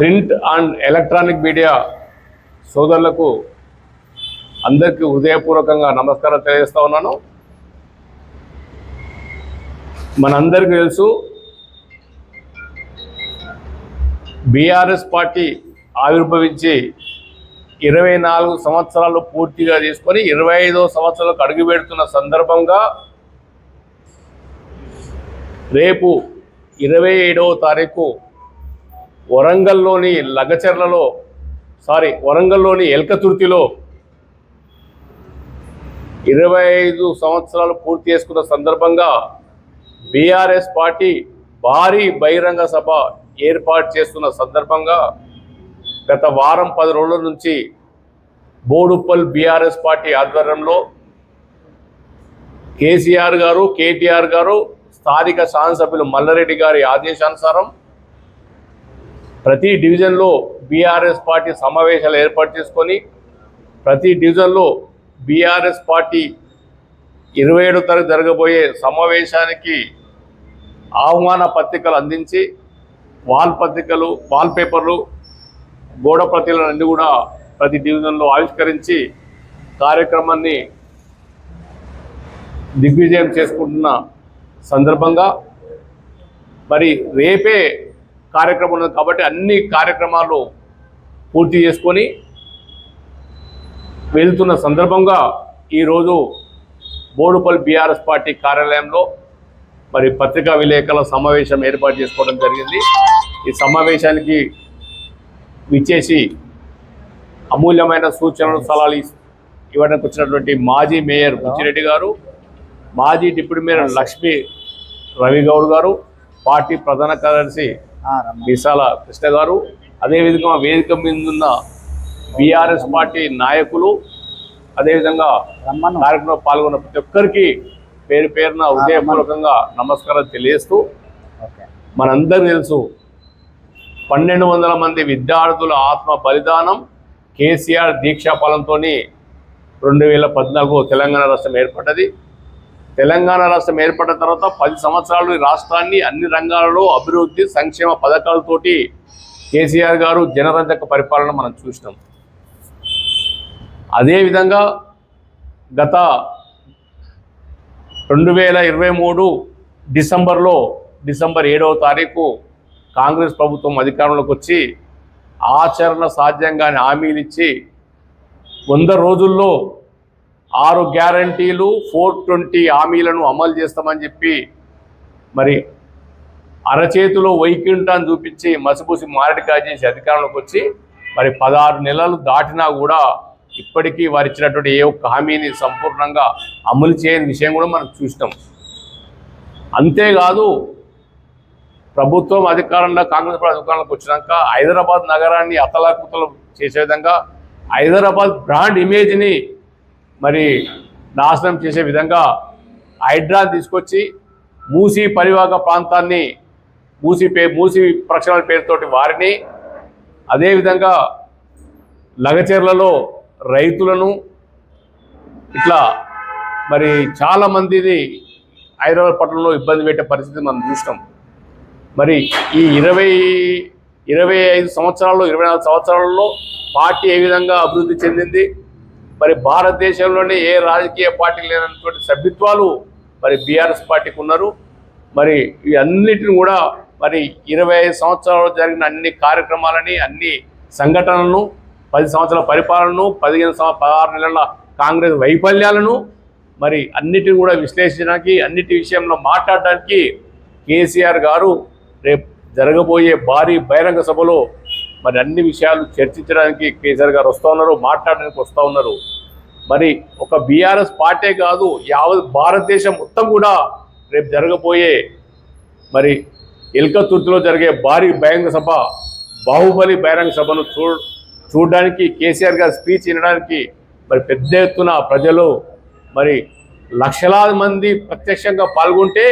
Print and electronic media సోదరులకు అందరికీ హృదయపూర్వకంగా నమస్కారం తెలియజేస్తా ఉన్నాను. మనందరికీ తెలుసు బీఆర్ఎస్ పార్టీ ఆవిర్భవించి ఇరవై నాలుగు సంవత్సరాలు పూర్తిగా తీసుకొని ఇరవై ఐదో సంవత్సరాలకు అడుగుపెడుతున్న సందర్భంగా రేపు ఇరవై ఏడవ తారీఖు వరంగల్లోని లగచర్లలో సారీ వరంగల్లోని ఎల్కతుర్తిలో ఇరవై ఐదు సంవత్సరాలు పూర్తి చేసుకున్న సందర్భంగా బీఆర్ఎస్ పార్టీ భారీ బహిరంగ సభ ఏర్పాటు చేస్తున్న సందర్భంగా గత వారం పది రోజుల నుంచి బోడుప్పల్ బీఆర్ఎస్ పార్టీ ఆధ్వర్యంలో కేసీఆర్ గారు కేటీఆర్ గారు స్థానిక శాసనసభ్యులు మల్లారెడ్డి గారి ఆదేశానుసారం ప్రతి డివిజన్లో బీఆర్ఎస్ పార్టీ సమావేశాలు ఏర్పాటు చేసుకొని ప్రతి డివిజన్లో బీఆర్ఎస్ పార్టీ ఇరవై ఏడో తారీఖు జరగబోయే సమావేశానికి ఆహ్వాన పత్రికలు అందించి వాల్ పత్రికలు వాల్ పేపర్లు గోడ ప్రతిలను అన్ని కూడా ప్రతి డివిజన్లో ఆవిష్కరించి కార్యక్రమాన్ని దిగ్విజయం చేసుకుంటున్న సందర్భంగా మరి రేపే కార్యక్రమం ఉన్నది కాబట్టి అన్ని కార్యక్రమాలు పూర్తి చేసుకొని వెళ్తున్న సందర్భంగా ఈరోజు బోడుపల్లి బీఆర్ఎస్ పార్టీ కార్యాలయంలో మరి పత్రికా విలేకరుల సమావేశం ఏర్పాటు చేసుకోవడం జరిగింది. ఈ సమావేశానికి విచ్చేసి అమూల్యమైన సూచనలు సలహాలు ఇవ్వడానికి వచ్చినటువంటి మాజీ మేయర్ బుచ్చిరెడ్డి గారు మాజీ deputy mayor Lakshmi Ravi Goud garu party ప్రధాన కార్యదర్శి విశాల కృష్ణ గారు అదేవిధంగా వేదిక మీద ఉన్న బీఆర్ఎస్ పార్టీ నాయకులు అదేవిధంగా కార్యక్రమంలో పాల్గొన్న ప్రతి ఒక్కరికి పేరు పేరున హృదయపూర్వకంగా నమస్కారం తెలియజేస్తూ ఓకే. మనందరికీ తెలుసు పన్నెండు వందల మంది విద్యార్థుల ఆత్మ బలిదానం కేసీఆర్ దీక్షాపాలంతో రెండు వేల పద్నాలుగు తెలంగాణ రాష్ట్రం ఏర్పడ్డది. తెలంగాణ రాష్ట్రం ఏర్పడిన తర్వాత పది సంవత్సరాలు ఈ రాష్ట్రాన్ని అన్ని రంగాలలో అభివృద్ధి సంక్షేమ పథకాలతోటి కేసీఆర్ గారు జనరంజక పరిపాలన మనం చూసినాం. అదేవిధంగా గత రెండు వేల ఇరవై మూడు డిసెంబర్లో డిసెంబర్ ఏడవ తారీఖు కాంగ్రెస్ ప్రభుత్వం అధికారంలోకి వచ్చి ఆచరణ సాధ్యంగానే హామీలు ఇచ్చి వంద రోజుల్లో ఆరు గ్యారంటీలు ఫోర్ ట్వంటీ హామీలను అమలు చేస్తామని చెప్పి మరి అరచేతిలో వైకుంఠాన్ని చూపించి మసిపూసి మారడి చేసి అధికారంలోకి వచ్చి మరి పదహారు నెలలు దాటినా కూడా ఇప్పటికీ వారు ఇచ్చినటువంటి ఏ ఒక్క హామీని సంపూర్ణంగా అమలు చేయని విషయం కూడా మనం చూసినాం. అంతేకాదు ప్రభుత్వం అధికారంలో కాంగ్రెస్ పార్టీ అధికారంలోకి వచ్చినాక హైదరాబాద్ నగరాన్ని అతలాకుతలం చేసే విధంగా హైదరాబాద్ బ్రాండ్ ఇమేజ్ని మరి నాశనం చేసే విధంగా హైడ్రా తీసుకొచ్చి మూసీ పరివాహక ప్రాంతాన్ని మూసీ పే మూసీ ప్రక్షాళన పేరుతోటి వారిని అదేవిధంగా లగచేర్లలో రైతులను ఇట్లా మరి చాలామందిని హైదరాబాద్ పట్టణంలో ఇబ్బంది పెట్టే పరిస్థితి మనం చూసినాం. మరి ఈ ఇరవై ఇరవై ఐదు సంవత్సరాల్లో ఇరవై నాలుగు సంవత్సరాలలో పార్టీ ఏ విధంగా అభివృద్ధి చెందింది? మరి భారతదేశంలోనే ఏ రాజకీయ పార్టీ లేనటువంటి సభ్యత్వాలు మరి బీఆర్ఎస్ పార్టీకి ఉన్నారు. మరి అన్నిటిని కూడా మరి ఇరవై ఐదు సంవత్సరాలు జరిగిన అన్ని కార్యక్రమాలని అన్ని సంఘటనలను పది సంవత్సరాల పరిపాలనను పదిహేను సంవ పదహారు నెలల కాంగ్రెస్ వైఫల్యాలను మరి అన్నిటిని కూడా విశ్లేషించడానికి అన్నిటి విషయంలో మాట్లాడడానికి కేసీఆర్ గారు రేపు జరగబోయే భారీ బహిరంగ సభలో మరి అన్ని విషయాలు చర్చించడానికి కేసీఆర్ గారు వస్తూ ఉన్నారు మాట్లాడడానికి వస్తూ ఉన్నారు. మరి ఒక బీఆర్ఎస్ పార్టీ కాదు యావత్ భారతదేశం మొత్తం కూడా రేపు జరగబోయే మరి ఎల్కతుర్తిలో జరిగే భారీ బహిరంగ సభ బాహుబలి బహిరంగ సభను చూ చూడడానికి కేసీఆర్ గారు స్పీచ్ వినడానికి మరి పెద్ద ఎత్తున ప్రజలు మరి లక్షలాది మంది ప్రత్యక్షంగా పాల్గొంటే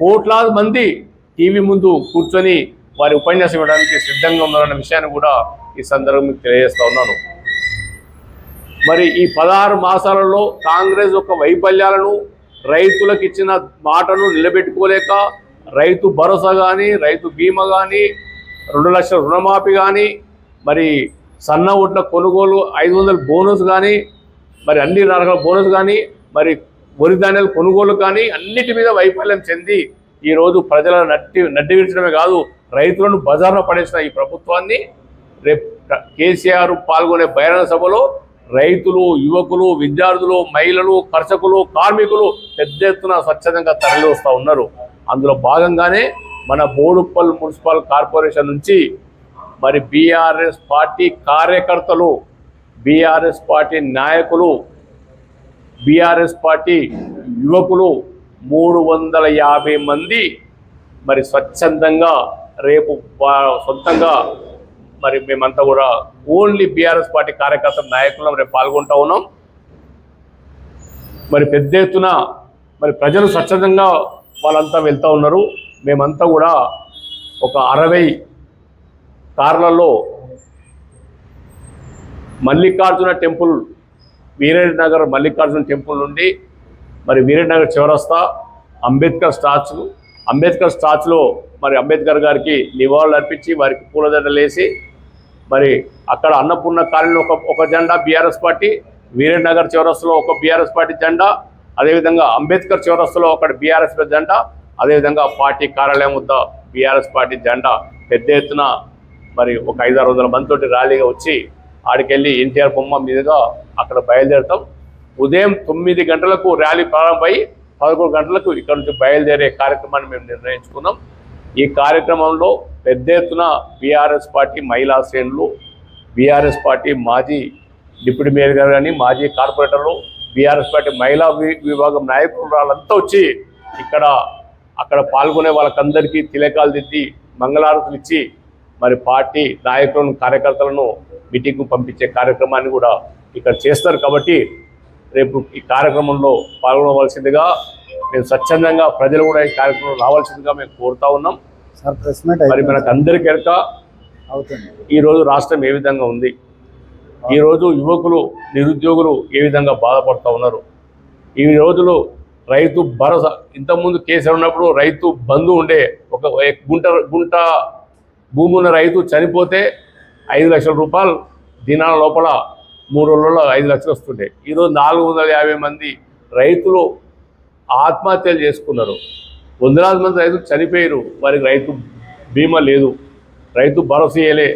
కోట్లాది మంది టీవీ ముందు కూర్చొని వారి ఉపన్యాసం ఇవ్వడానికి సిద్ధంగా ఉన్నారన్న విషయాన్ని కూడా ఈ సందర్భం మీకు తెలియజేస్తా ఉన్నాను. మరి ఈ పదహారు మాసాలలో కాంగ్రెస్ యొక్క వైఫల్యాలను రైతులకు ఇచ్చిన మాటను నిలబెట్టుకోలేక రైతు భరోసా కానీ రైతు బీమా కానీ రెండు లక్షల రుణమాఫీ కానీ మరి సన్న ఓట్ల కొనుగోలు ఐదు వందల బోనస్ కానీ మరి అన్ని రకాల బోనస్ కానీ మరి వరి ధాన్యాల కొనుగోలు కానీ అన్నిటి మీద వైఫల్యం చెంది ఈరోజు ప్రజల నట్టి నడ్డి విడిచడమే కాదు రైతులను బజార్లో పడేసిన ఈ ప్రభుత్వాన్ని రేపు కేసీఆర్ పాల్గొనే బహిరంగ సభలో రైతులు యువకులు విద్యార్థులు మహిళలు కర్షకులు కార్మికులు పెద్ద ఎత్తున స్వచ్ఛందంగా తరలి వస్తూ ఉన్నారు. అందులో భాగంగానే మన బోడుప్పల్ మున్సిపల్ కార్పొరేషన్ నుంచి మరి బీఆర్ఎస్ పార్టీ కార్యకర్తలు బీఆర్ఎస్ పార్టీ నాయకులు బీఆర్ఎస్ పార్టీ యువకులు మూడు వందల యాభై మంది మరి స్వచ్ఛందంగా రేపు సొంతంగా మరి మేమంతా కూడా ఓన్లీ బీఆర్ఎస్ పార్టీ కార్యకర్త నాయకులం రేపు పాల్గొంటా ఉన్నాం. మరి పెద్ద ఎత్తున మరి ప్రజలు స్వచ్ఛందంగా వాళ్ళంతా వెళ్తూ ఉన్నారు. మేమంతా కూడా ఒక అరవై కార్లలో మల్లికార్జున టెంపుల్ వీరేనగర్ మల్లికార్జున టెంపుల్ నుండి మరి వీరేనగర్ చివరస్తా అంబేద్కర్ స్టాచ్యూ అంబేద్కర్ స్టాచ్లో మరి అంబేద్కర్ గారికి నివాళులు అర్పించి వారికి పూలదండలు వేసి మరి అక్కడ అన్నపూర్ణ కాలనీలో ఒక ఒక జెండా బీఆర్ఎస్ పార్టీ వీరేనగర్ చౌరస్తులో ఒక బీఆర్ఎస్ పార్టీ జెండా అదేవిధంగా అంబేద్కర్ చౌరస్తులో ఒకటి బీఆర్ఎస్ జెండా అదేవిధంగా పార్టీ కార్యాలయం వద్ద బీఆర్ఎస్ పార్టీ జెండా పెద్ద ఎత్తున మరి ఒక ఐదారు వందల మందితోటి ర్యాలీగా వచ్చి ఆడికెళ్ళి ఎన్టీఆర్ బొమ్మ మీదుగా అక్కడ బయలుదేరుతాం. ఉదయం తొమ్మిది గంటలకు ర్యాలీ ప్రారంభమై పదకొండు గంటలకు ఇక్కడ నుంచి బయలుదేరే కార్యక్రమాన్ని మేము నిర్ణయించుకున్నాం. ఈ కార్యక్రమంలో పెద్ద ఎత్తున బీఆర్ఎస్ పార్టీ మహిళా శ్రేణులు బీఆర్ఎస్ పార్టీ మాజీ డిప్యూటీ మేయర్ గారు కానీ మాజీ కార్పొరేటర్లు బీఆర్ఎస్ పార్టీ మహిళా విభాగం నాయకులు వాళ్ళంతా వచ్చి ఇక్కడ అక్కడ పాల్గొనే వాళ్ళకందరికీ తిలకాలు దిద్ది మంగళారతులు ఇచ్చి మరి పార్టీ నాయకులను కార్యకర్తలను మీటింగ్కు పంపించే కార్యక్రమాన్ని కూడా ఇక్కడ చేస్తారు కాబట్టి రేపు ఈ కార్యక్రమంలో పాల్గొనవలసిందిగా మేము స్వచ్ఛందంగా ప్రజలు కూడా ఈ కార్యక్రమంలో రావాల్సిందిగా మేము కోరుతా ఉన్నాం. మరి. మనకు అందరికీ ఎరక అవుతుంది. ఈ రోజు రాష్ట్రం ఏ విధంగా ఉంది? ఈ రోజు యువకులు నిరుద్యోగులు ఏ విధంగా బాధపడుతూ ఉన్నారు? ఈ రోజులు రైతు భరోసా ఇంతకుముందు కేసీఆర్ ఉన్నప్పుడు రైతు బంధు ఉండే ఒక గుంట గుంట భూమి ఉన్న రైతు చనిపోతే ఐదు లక్షల రూపాయలు దినాల లోపల మూడు రోజుల్లో ఐదు లక్షలు వస్తుండే. ఈరోజు నాలుగు వందల యాభై మంది రైతులు ఆత్మహత్యలు చేసుకున్నారు. వందలాది మంది రైతులు చనిపోయారు వారికి రైతు బీమా లేదు. రైతు భరోసా చేయలే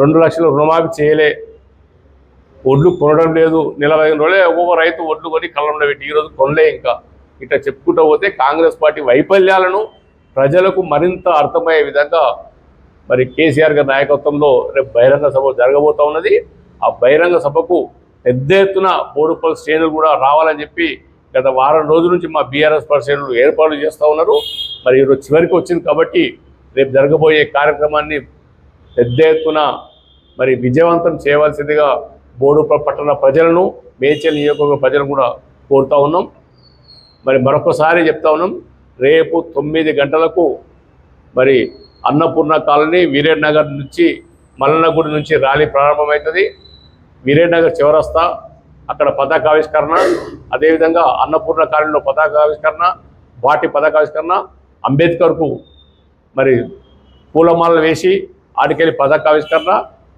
రెండు లక్షల రుణమాఫీ చేయలే. ఒడ్లు కొనడం లేదు. నెల ఐదు రోజులే ఒక్కొక్క రైతు ఒడ్లు కొని కళ్ళంలో పెట్టి ఈరోజు కొనలే ఇంకా. ఇట్లా చెప్పుకుంటూ పోతే కాంగ్రెస్ పార్టీ వైఫల్యాలను ప్రజలకు మరింత అర్థమయ్యే విధంగా మరి కేసీఆర్ గారి నాయకత్వంలో రేపు బహిరంగ సభ జరగబోతా ఉన్నది. ఆ బహిరంగ సభకు పెద్ద ఎత్తున బోడుపల్ శ్రేణులు కూడా రావాలని చెప్పి గత వారం రోజుల నుంచి మా బీఆర్ఎస్ పార్టీ శ్రేణులు ఏర్పాట్లు చేస్తూ ఉన్నారు. మరి ఈరోజు చివరికి వచ్చింది కాబట్టి రేపు జరగబోయే కార్యక్రమాన్ని పెద్ద ఎత్తున మరి విజయవంతం చేయవలసిందిగా బోడుపల్ పట్టణ ప్రజలను మేచల్ నియోజకవర్గ ప్రజలను కూడా కోరుతా ఉన్నాం. మరి మరొకసారి చెప్తా ఉన్నాం రేపు తొమ్మిది గంటలకు మరి అన్నపూర్ణ కాలనీ వీరేడ్ నగర్ నుంచి మల్లనగుడి నుంచి ర్యాలీ ప్రారంభమవుతుంది. వీరేడ్ నగర్ చివరస్తా అక్కడ పతాకావిష్కరణ అదేవిధంగా అన్నపూర్ణ కాలనీలో పతాకావిష్కరణ వాటి పతాకావిష్కరణ అంబేద్కర్కు మరి పూలమాలలు వేసి ఆడికెళ్ళి పతాకావిష్కరణ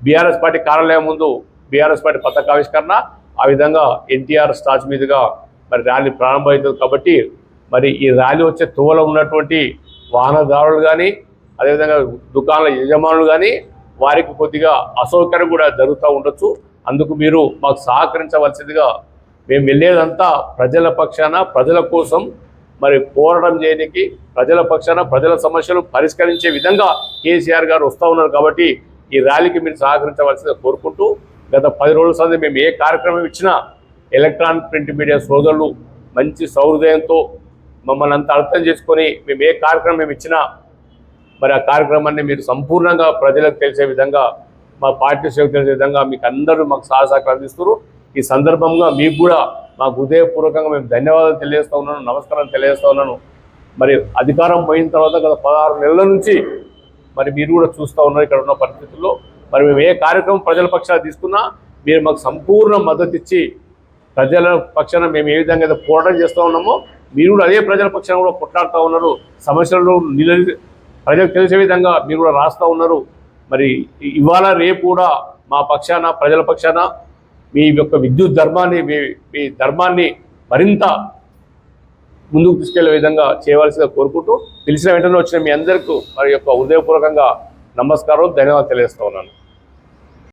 బీఆర్ఎస్ పార్టీ కార్యాలయం ముందు బీఆర్ఎస్ పార్టీ పతాకావిష్కరణ ఆ విధంగా ఎన్టీఆర్ స్టాచ్ మీదుగా మరి ర్యాలీ ప్రారంభమవుతుంది కాబట్టి మరి ఈ ర్యాలీ వచ్చే తువలో ఉన్నటువంటి వాహనదారులు కానీ అదేవిధంగా దుకాణాల యజమానులు కానీ వారికి కొద్దిగా అసౌకర్యం కూడా జరుగుతూ ఉండొచ్చు. అందుకు మీరు మాకు సహకరించవలసిందిగా మేము వెళ్ళేదంతా ప్రజల పక్షాన ప్రజల కోసం మరి పోరాటం చేయడానికి ప్రజల పక్షాన ప్రజల సమస్యలు పరిష్కరించే విధంగా కేసీఆర్ గారు వస్తూ ఉన్నారు కాబట్టి ఈ ర్యాలీకి మీరు సహకరించవలసిందిగా కోరుకుంటూ గత పది రోజుల సంది మేము ఏ కార్యక్రమం ఇచ్చినా ఎలక్ట్రానిక్ ప్రింట్ మీడియా సోదరులు మంచి సౌహృదయంతో మమ్మల్ని అంతా అర్థం చేసుకొని మేము ఏ కార్యక్రమం మేము ఇచ్చినా మరి ఆ కార్యక్రమాన్ని మీరు సంపూర్ణంగా ప్రజలకు తెలిసే విధంగా మా పార్టీ సేవకు తెలిసే విధంగా మీకు అందరూ మాకు సహసహకారం అందిస్తున్నారు. ఈ సందర్భంగా మీకు కూడా మా హృదయపూర్వకంగా మేము ధన్యవాదాలు తెలియజేస్తూ ఉన్నాను నమస్కారం తెలియజేస్తూ ఉన్నాను. మరి అధికారం పోయిన తర్వాత గత పదహారు నెలల నుంచి మరి మీరు కూడా చూస్తూ ఉన్నారు ఇక్కడ ఉన్న పరిస్థితుల్లో. మరి మేము ఏ కార్యక్రమం ప్రజల పక్షాన తీసుకున్నా మీరు మాకు సంపూర్ణ మద్దతు ఇచ్చి ప్రజల పక్షాన మేము ఏ విధంగా అయితే పోరాటం చేస్తూ ఉన్నామో మీరు కూడా అదే ప్రజల పక్షాన కూడా కొట్లాడుతూ ఉన్నారు. సమస్యలను నిల ప్రజలకు తెలిసే విధంగా మీరు కూడా రాస్తూ ఉన్నారు. మరి ఇవాళ రేపు కూడా మా పక్షాన ప్రజల పక్షాన మీ యొక్క విద్యుత్ ధర్మాన్ని మీ మీ ధర్మాన్ని మరింత ముందుకు తీసుకెళ్ళే విధంగా చేయవలసిగా కోరుకుంటూ తెలిసిన వెంటనే వచ్చిన మీ అందరికీ మరి యొక్క హృదయపూర్వకంగా నమస్కారం ధన్యవాదాలు తెలియజేస్తా ఉన్నాను.